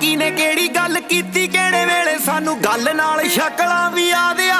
ਨੇ ਕਿਹੜੀ ਗੱਲ ਕੀਤੀ? ਕਿਹੜੇ ਵੇਲੇ ਸਾਨੂੰ ਗੱਲ ਨਾਲ ਸ਼ਕਲਾਂ ਵੀ ਆਦਿਆ